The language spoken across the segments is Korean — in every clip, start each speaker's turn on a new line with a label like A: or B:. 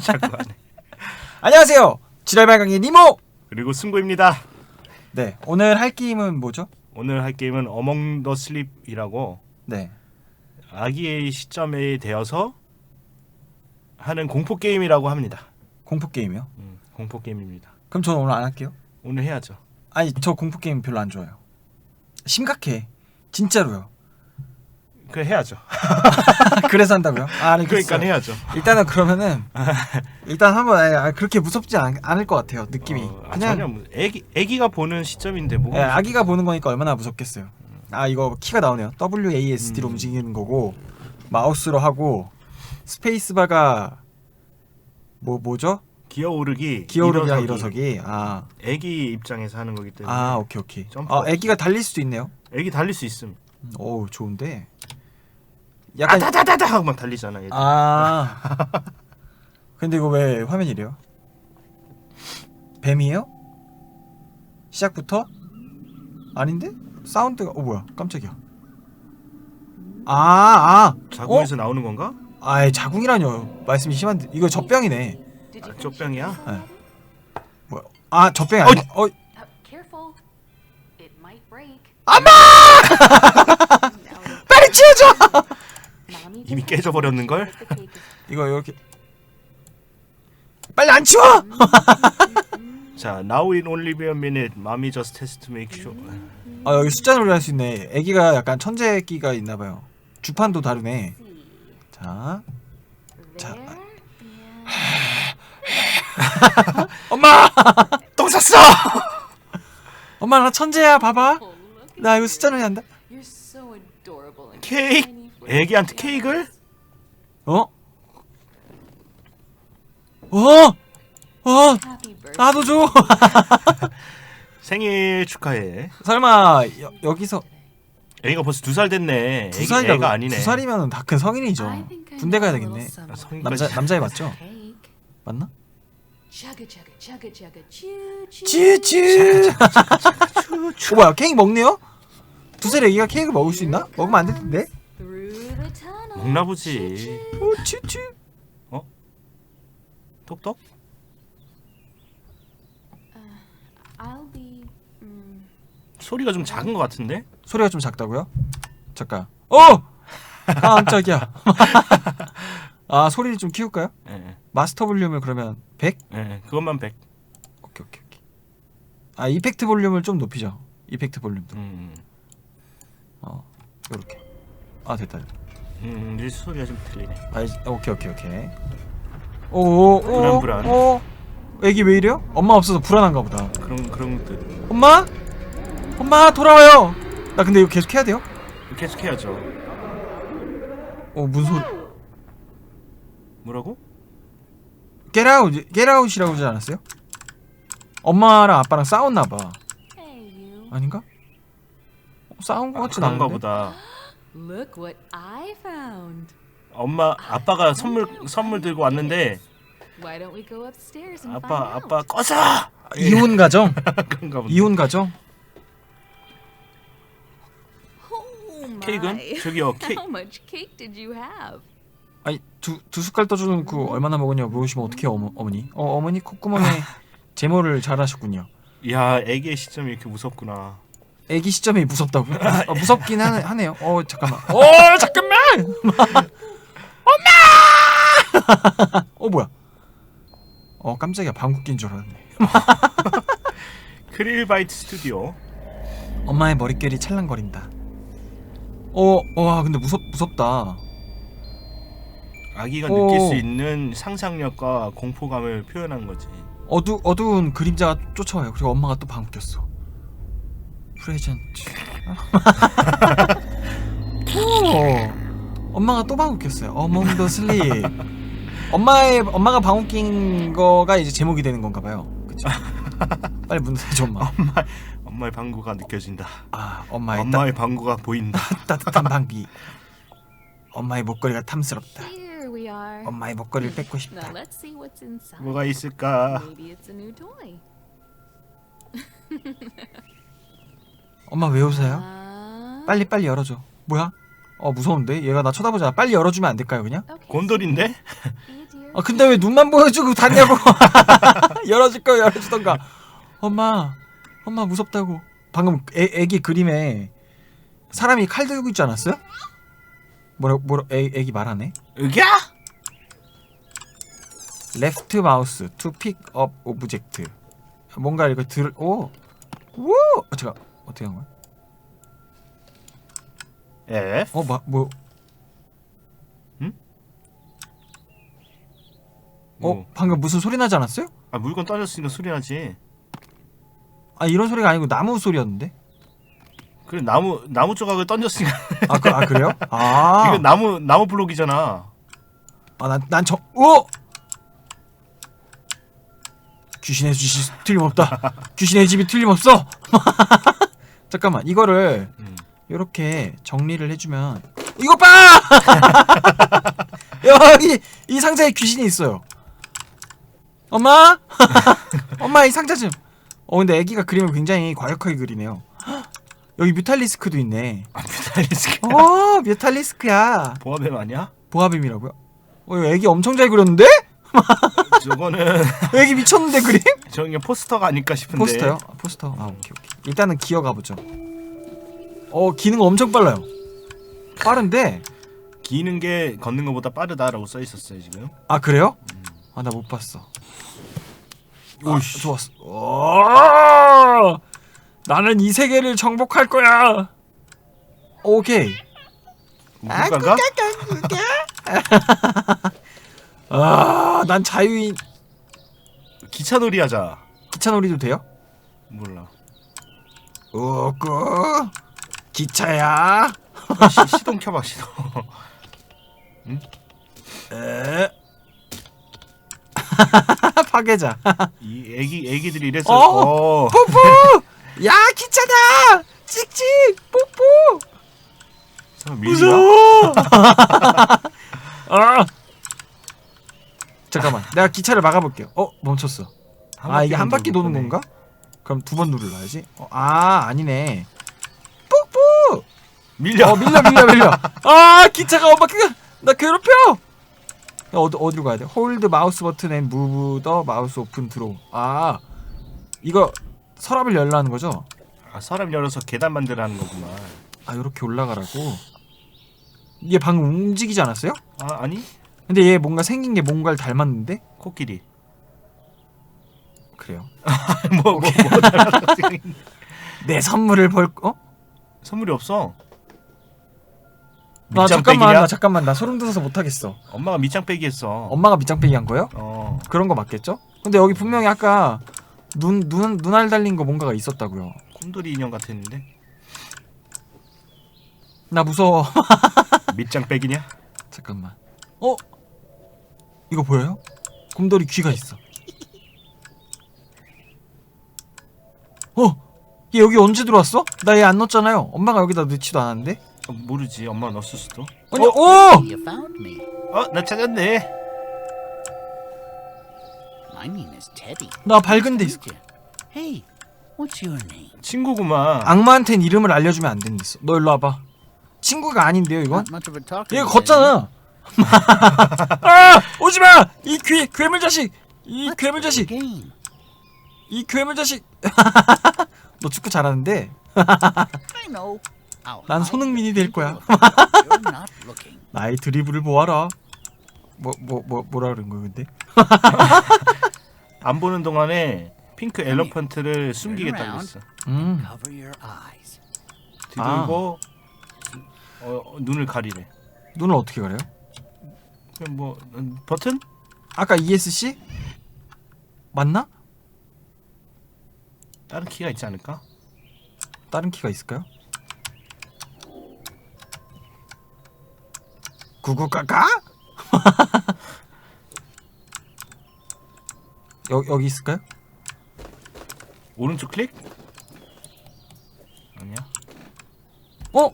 A: 자꾸 하네.
B: 안녕하세요. 지랄발광의 니모.
A: 그리고 승구입니다.
B: 네, 오늘 할 게임은 뭐죠?
A: 오늘 할 게임은 어몽 더 슬립이라고
B: 네.
A: 아기의 시점에 되어서 하는 공포 게임이라고 합니다.
B: 공포 게임이요.
A: 음, 공포 게임입니다.
B: 그럼 저는 오늘 안 할게요.
A: 오늘 해야죠.
B: 아니, 저 공포 게임 별로 안 좋아해요. 심각해. 진짜로요.
A: 그 해야죠.
B: 그래서 한다고요? 아, 알겠어요.
A: 그러니까 해야죠.
B: 일단은 그러면은 일단 한번 아, 그렇게 무섭지 않, 않을 것 같아요. 느낌이.
A: 어, 아,
B: 그냥
A: 전혀 무- 애기 애기가 보는 시점인데 뭐
B: 예, 아기가 보는 거니까 얼마나 무섭겠어요. 아 이거 키가 나오네요. WASD로
A: 음.
B: 움직이는 거고 마우스로 하고 스페이스바가 뭐 뭐죠?
A: 기어오르기,
B: 기어오르기랑
A: 일어서기.
B: 일어서기. 아,
A: 애기 입장에서 하는 거기 때문에
B: 아 오케이 오케이.
A: 점프.
B: 아 아기가 달릴 수도 있네요.
A: 애기 달릴 수 있음.
B: 음, 어우 좋은데. 약간
A: 아다다다다 하고 막 달리잖아. 얘들.
B: 아. 근데 이거 왜 화면 이 래요? 뱀이에요? 시작부터? 아닌데? 사운드가 어 뭐야? 깜짝이야. 아, 아.
A: 자궁에서 나오는 건가?
B: 아이 자궁이라뇨. 말씀이 심한데 이거 젖병이네.
A: 아, 쪽병이야?
B: 뭐야? 아 젖병이 아니. 어,
C: Uh, careful. It might break.
B: 엄마!
C: Now,
B: 빨리 치워줘.
A: 이미 깨져버렸는 걸?
B: 이거 이렇게 빨리 안 치워.
A: 자, now in only a minute. Mommy just has to make sure.
B: 아 여기 숫자 놀이 할수 있네. 애기가 약간 천재기가 있나 봐요. 주판도 다르네. 자, 자. 엄마!
A: 똥 쌌어!
B: 엄마 나 천재야. 봐봐.
C: Oh,
B: 나 이거 숫자 놀이 한다.
C: You're so adorable. and
A: 케이크? 애기한테 케이크를?
B: 어? 어? 어? 나도 줘.
A: 생일 축하해.
B: 설마 여, 여기서
A: 애기가 벌써 두 살 됐네.
B: 두
A: 애기,
B: 살이라
A: 애가 아니네.
B: 두 살이면 다 큰 성인이죠. 군대 가야 되겠네.
C: someone.
A: 성인까지.
B: 남자 남자애 맞죠? 맞나? 찌찌. 어, 뭐야 케이크 먹네요? 두살 애기가 케이크 먹을 수 있나? 먹으면 안 될 텐데.
A: 먹나 보지.
B: 오 찌찌.
A: 톡톡?
C: I'll be.
A: 소리가 좀 작은 것 같은데?
B: 소리가 좀 작다고요? 잠깐. 어! 깜짝이야. 아 소리를 좀 키울까요?
A: 예, 예,
B: 마스터 볼륨을 그러면 100?
A: 예. 그것만 100.
B: 오케이 오케이 오케이. 아 이펙트 볼륨을 좀 높이죠. 이펙트 볼륨도.
A: 음,
B: 어 요렇게. 아 됐다.
A: 음, 이 소리가 좀 들리네.
B: 아 이제- 오케이 오케이 오케이. 오오
A: 불안, 불안.
B: 오. 애기 왜 이래요? 엄마 없어서 불안한가 보다.
A: 그런 그런 뜻.
B: 엄마? 엄마 돌아와요. 나 근데 이거 계속 해야 돼요?
A: 계속 해야죠.
B: 어 무슨 소리?
A: 뭐라고?
B: Get out, get out이라고 하지 않았어요? 엄마랑 아빠랑 싸웠나 봐.
C: hey you.
B: 아닌가? 어, 싸운 거
A: 아,
B: 같진
A: 그런가
B: 않은데.
A: 보다.
C: Look what I found.
A: 엄마 아빠가 선물 선물 들고 왔는데
C: Why don't we go upstairs and
A: 아빠
C: find
A: 아빠
C: out?
A: 꺼져.
B: 아, 이혼 가정?
A: 그런가 보다.
B: 이혼 가정?
C: Oh my.
A: 케이크는 저기요 케
C: How much cake did you have?
B: 아니 두, 두 숟갈 떠주놓고 얼마나 먹었냐고 물으시면 어떡해요 어머, 어머니? 어 어머니 콧구멍에 제모를 잘하셨군요.
A: 야 애기의 시점이 이렇게 무섭구나.
B: 애기 시점이 무섭다고? 어, 무섭긴 하네, 하네요. 어 잠깐만. 어 잠깐만. 엄마. 어 뭐야? 어 깜짝이야 방귀 낀줄 알았네.
A: 크릴바이트 스튜디오.
B: 엄마의 머릿결이 찰랑거린다. 어, 와 근데 무섭 무섭다.
A: 아기가
B: 오.
A: 느낄 수 있는 상상력과 공포감을 표현한 거지.
B: 어두 어두운 그림자가 쫓아와요. 그리고 엄마가 또 방귀 꼈어. 프레젠트. 오, 엄마가 또 방귀 꼈어요. 어몽 더 슬립. 엄마의 엄마가 방귀 낀 거가 이제 제목이 되는 건가 봐요. 그쵸? 빨리 문 닫아줘 엄마.
A: 엄마의 방구가 느껴진다.
B: 아 엄마의
A: 엄마의 방구가 보인다.
B: 따, 따뜻한 방귀. 엄마의 목걸이가 탐스럽다.
C: Here we are.
B: 엄마의 목걸이를 뺏고
C: Now
B: 싶다.
C: let's see what's inside.
A: 뭐가 있을까?
C: Maybe it's a new toy.
B: 엄마 왜 웃어요?
C: Uh,
B: 빨리 빨리 열어줘. 뭐야? 어 무서운데? 얘가 나 쳐다보잖아. 빨리 열어주면 안 될까요 그냥?
A: 곤돌인데?
B: 아 근데 왜 눈만 보여주고 닫냐고 열어줄 거 열어주던가 엄마 엄마 무섭다고 방금 애, 애기 그림에 사람이 칼 들고 있지 않았어요? 뭐라 뭐라 애, 애기 말하네
A: 으갸?
B: 레프트 마우스 to pick up object 뭔가 이거 들오 우! 아, 잠깐 어떻게 한 거야?
A: F.
B: 어, 뭐, 뭐?
A: 응?
B: 어,
A: 뭐.
B: 방금 무슨 소리 나지 않았어요?
A: 아 물건 떨어졌으니까 소리 나지.
B: 아, 이런 소리가 아니고 나무 소리였는데?
A: 그래 나무 나무 조각을 던졌으니까
B: 아, 그, 아 그래요? 아,
A: 이거 나무 나무 블록이잖아.
B: 아, 난, 난 저, 오! 귀신의 집이 틀림없다. 귀신의 집이 틀림없어. 잠깐만, 이거를
A: 음.
B: 이렇게 정리를 해주면 이거 봐! 여기 이 상자에 귀신이 있어요. 엄마, 엄마 이 상자 좀. 어 근데 애기가 그림을 굉장히 과격하게 그리네요. 여기 뮤탈리스크도 있네.
A: 뮤탈리스크.
B: 어 뮤탈리스크야.
A: 보아뱀 아니야?
B: 보아빔이라고요? 어 애기 엄청 잘 그렸는데?
A: 저거는
B: 애기 미쳤는데 그림?
A: 저 그냥 포스터가 아닐까 싶은데.
B: 포스터요? 아, 포스터. 아 오케이 오케이. 일단은 기어가 보죠. 어 기능 엄청 빨라요. 빠른데
A: 기는 게 걷는 것보다 빠르다라고 써 있었어요 지금.
B: 아 그래요? 아 나 못 봤어. 아,
A: 오이씨.
B: 좋았어. 오! 나는 이 세계를 정복할 거야. 오케이.
A: 누가가?
B: 아, 난 자유인
A: 기차놀이 하자.
B: 기차놀이도 돼요?
A: 몰라.
B: 우꾸 기차야.
A: 시, 시동 켜봐 시동.
B: 에. 파괴자.
A: 이 애기 애기들이 이래서.
B: 어!
A: 어.
B: 뽀뽀! 야 기차다! 찍찍! 뽀뽀! 무서워! 아! 잠깐만, 내가 기차를 막아볼게요. 어 멈췄어. 아 이게 한 바퀴 도는 건가? 그럼 두 번 누르라야지. 어, 아 아니네. 뽀뽀!
A: 밀려.
B: 어 밀려 밀려 밀려. 아 기차가 엄마 그나 괴롭혀. 야, 어디 어디로 가야 돼? 홀드 마우스 버튼 앤 무브 더 마우스 오픈 드로우. 아 이거 서랍을 열라는 거죠?
A: 아, 사람 열어서 계단 만들라는 거구만.
B: 아 이렇게 올라가라고. 얘 방금 움직이지 않았어요?
A: 아 아니
B: 근데 얘 뭔가 생긴 게 뭔가를 닮았는데?
A: 코끼리.
B: 그래요.
A: 뭐 뭐 뭐,
B: 내 선물을 벌 어?
A: 선물이 없어.
B: 나
A: 밑장
B: 잠깐만
A: 빼기냐?
B: 나 잠깐만 나 소름 돋아서 못 하겠어.
A: 엄마가 밑장 빼기 했어.
B: 엄마가 밑장 빼기 한 거예요?
A: 어.
B: 그런 거 맞겠죠? 근데 여기 분명히 아까 눈, 눈, 눈알 달린 거 뭔가가 있었다고요.
A: 곰돌이 인형 같았는데.
B: 나 무서워.
A: 밑장 빼기냐?
B: 잠깐만. 어? 이거 보여요? 곰돌이 귀가 있어. 어? 얘 여기 언제 들어왔어? 나 얘 안 넣었잖아요. 엄마가 여기다 넣지도 않았는데.
A: 어, 모르지. 엄마가 넣었을 수도.
B: 아니,
A: 어?
B: 오!
D: You found me.
A: 어, 나 찾았네.
D: My name is Teddy.
B: 나 밝은 데 있어.
D: Hey, what's your name?
A: 친구구만.
B: 악마한텐 이름을 알려주면 안 되는 게 있어. 너 일로 와봐. 친구가 아닌데요, 이건?
D: Not much of a talker.
B: 얘
D: today.
B: 걷잖아. 아! 오지 마! 이 괴, 괴물 자식! 이 괴물 자식! 이 괴물 자식! 너 축구 잘하는데? 난 손흥민이 될 거야. 나의 드리블을 보아라. 뭐, 뭐, 뭐, 뭐 라 그런 거야, 근데?
A: 안 보는 동안에 핑크 엘러펀트를 숨기겠다고 했어.
B: 음.
A: 뒤돌고 어, 어, 눈을 가리래.
B: 눈을 어떻게 가려요?
A: 그럼 뭐 음, 버튼?
B: 아까 ESC? 맞나?
A: 다른 키가 있지 않을까?
B: 다른 키가 있을까요? 구구까까? 여, 여기 있을까요?
A: 오른쪽 클릭? 아니야.
B: 어?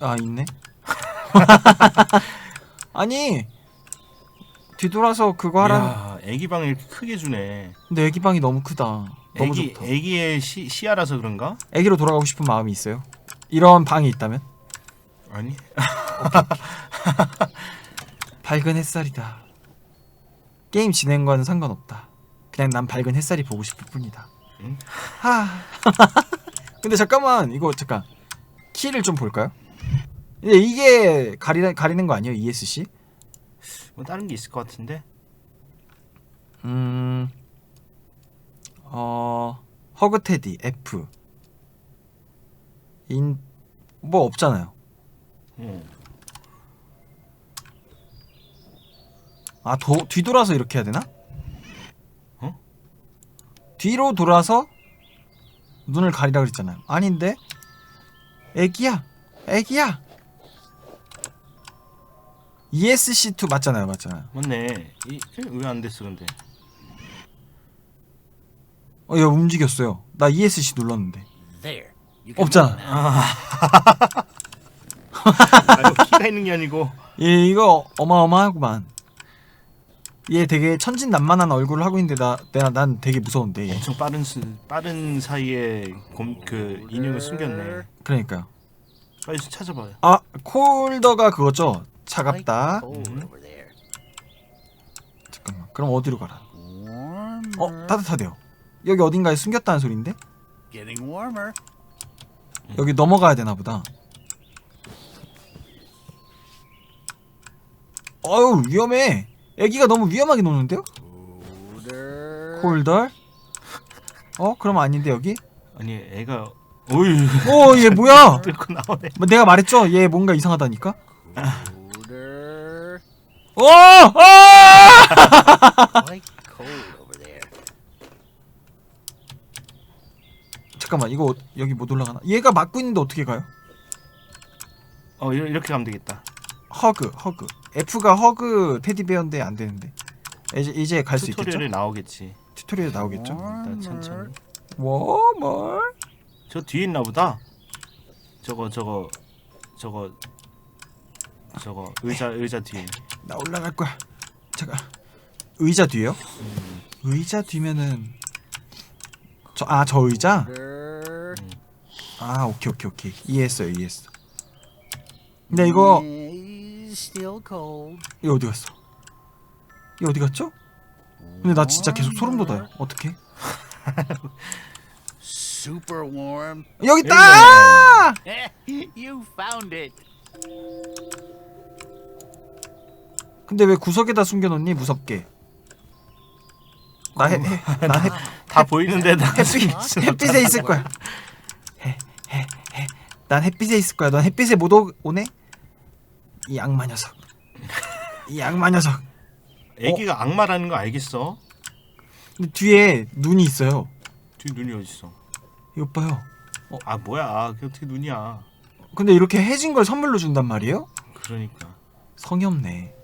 B: 아 있네. 아니 뒤돌아서 그거 하라.
A: 야, 애기 방을 이렇게 크게 주네.
B: 근데 애기 방이 너무 크다. 너무
A: 애기
B: 좋다.
A: 애기의 시, 시야라서 그런가?
B: 애기로 돌아가고 싶은 마음이 있어요. 이런 방이 있다면
A: 아니.
B: 밝은 햇살이다. 게임 진행과는 상관없다. 그냥 난 밝은 햇살이 보고 싶을 뿐이다.
A: 응?
B: 하. 근데 잠깐만 이거 잠깐 키를 좀 볼까요? 근데 이게 가리 가리는 거 아니에요 ESC?
A: 뭐 다른 게 있을 것 같은데.
B: 음. 어. 허그 테디 F. 인 뭐 없잖아요.
A: 어.
B: 아, 도, 뒤돌아서 이렇게 해야 되나?
A: 어?
B: 뒤로 돌아서 눈을 가리라 그랬잖아요. 아닌데? 애기야. 애기야. ESC2 맞잖아요. 맞잖아요.
A: 맞네. 이왜 안 됐어 근데.
B: 어, 얘 움직였어요. 나 ESC 눌렀는데.
D: There. You can
B: 없잖아.
D: move now.
A: 아, 이거 키가 있는 게 아니고.
B: 얘 이거 어마어마하구만. 얘 되게 천진난만한 얼굴을 하고 있는데 나, 내가 난 되게 무서운데 얘.
A: 엄청 빠른 스, 빠른 사이에 곰, 그 인형을 숨겼네.
B: 그러니까요.
A: 빨리 찾아봐요.
B: 아 콜더가 그거죠. 차갑다.
D: There.
B: 잠깐만. 그럼 어디로 가라? 어 따뜻하대요. 여기 어딘가에 숨겼다는 소린데?
D: Warmer.
B: 여기 넘어가야 되나 보다. 어유 위험해. 애기가 너무 위험하게 노는데요? 콜덜? 어 그럼 아닌데 여기?
A: 아니 애가 오이
B: 오얘 뭐야?
A: 뚫고 나오네.
B: 뭐 내가 말했죠. 얘 뭔가 이상하다니까. 오! 아!
D: Quite cold over there.
B: 잠깐만 이거 어- 여기 못 올라가나? 얘가 막고 있는데 어떻게 가요?
A: 어 이렇게, 이렇게 가면 되겠다.
B: 허그 허그 F가 허그 테디베어인데 안 되는데 이제 이제 갈 수 있겠죠?
A: 튜토리얼에 나오겠지.
B: 튜토리얼 나오겠죠?
A: 일단 천천히.
B: 워멀
A: 저 뒤에 있나 보다. 저거 저거 저거 저거 의자 의자 뒤에.
B: 나 올라갈 거야. 잠깐 의자 뒤에요? 의자 뒤면은 저 아 저 의자? 아 오케이 오케이 오케이 이해했어요 이해했어. 근데 이거. 이거 어디 갔어? 이거 어디 갔죠? 근데 나 진짜 계속 소름 돋아요. 어떻게?
D: Super warm.
B: 여기 있다!
D: you found it.
B: 근데 왜 구석에다 숨겨놓니 무섭게? 나 해, 해, 나 해,
A: 다 보이는데 나
B: 햇빛 햇빛에 있을 거야. 해, 해, 해. 난 햇빛에 있을 거야. 넌 햇빛에 못 오, 오네? 이 악마 녀석. 이 악마 녀석.
A: 애기가 악마라는 거 알겠어?
B: 근데 뒤에 눈이 있어요.
A: 뒤 눈이 어디 있어?
B: 이거 봐요.
A: 아 뭐야? 그게 어떻게 눈이야?
B: 근데 이렇게 해진 걸 선물로 준단 말이에요?
A: 그러니까.
B: 성의 없네.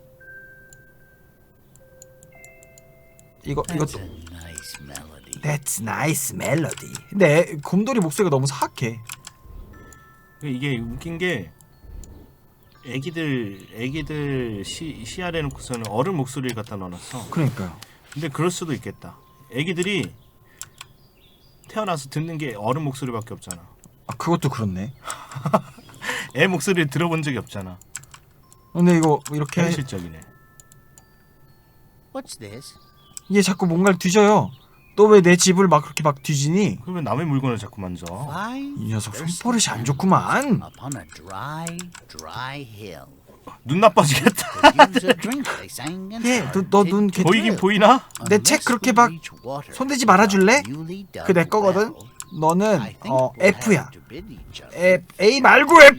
B: 이거
D: That's
B: 이것도
D: a nice melody.
B: That's nice melody. 근데 곰돌이 목소리가 너무 사악해.
A: 이게 웃긴 게 애기들 애기들 시 시야래 놓고서는 어른 목소리를 갖다 넣어놨어.
B: 그러니까요.
A: 근데 그럴 수도 있겠다. 애기들이 태어나서 듣는 게 어른 목소리밖에 없잖아.
B: 아 그것도 그렇네.
A: 애 목소리를 들어본 적이 없잖아.
B: 근데 이거 이렇게
A: 현실적이네.
D: What's this?
B: 얘 자꾸 뭔가를 뒤져요. 너 왜 내 집을 막 그렇게 막 뒤지니?
A: 그러면 남의 물건을 자꾸 만져.
B: 이 녀석 손버릇이 안 좋구만.
D: Upon a dry, dry hill.
A: 눈 나빠지겠다.
D: Could use a drink, they sang and
B: 얘, 너- 너눈
D: started to
A: 보이긴
D: drill.
A: 보이나?
B: 내책
D: Unless
B: 그렇게
D: we
B: 막
D: reach water
B: 손대지 말아줄래?
D: from a newly dug
B: 그 내 거거든.
D: well,
B: 너는
D: think
B: 어
D: we'll have
B: F야.
D: to bid each other.
B: F A 말고 F.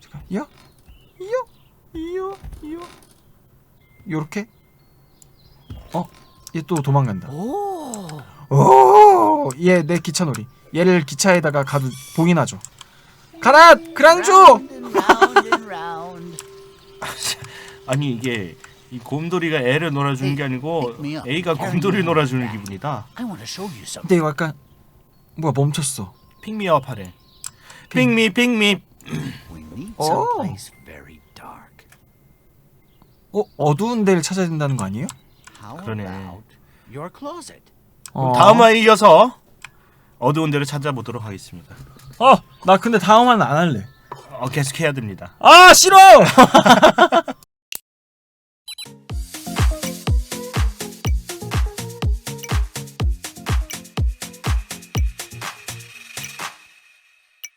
B: 잠깐, 이요, 이요, 이요, 이요. 요렇게. 어, 얘 또 도망간다. 오, 얘 내 기차놀이. 얘를 기차에다가 가도 봉인하죠. 가라, 그랑주.
A: 아니 이게 이 곰돌이가 애를 놀아주는 게 아니고
D: pick me up.
A: 애가
D: Carry
A: 곰돌이
D: me
A: 놀아주는. 기분이다.
B: 근데 이거 약간 뭐가 멈췄어.
A: 핑미업 하래. 핑미 핑미.
D: We
B: 어, 어두운 데를 찾아야 된다는 거 아니에요?
A: 그러네.
D: about your closet?
B: 어.
A: 다음 화에 이어서 어두운 데를 찾아보도록 하겠습니다.
B: 어, 나 근데 다음 화는 안 할래.
A: 어, 계속 해야 됩니다.
B: 아, 싫어.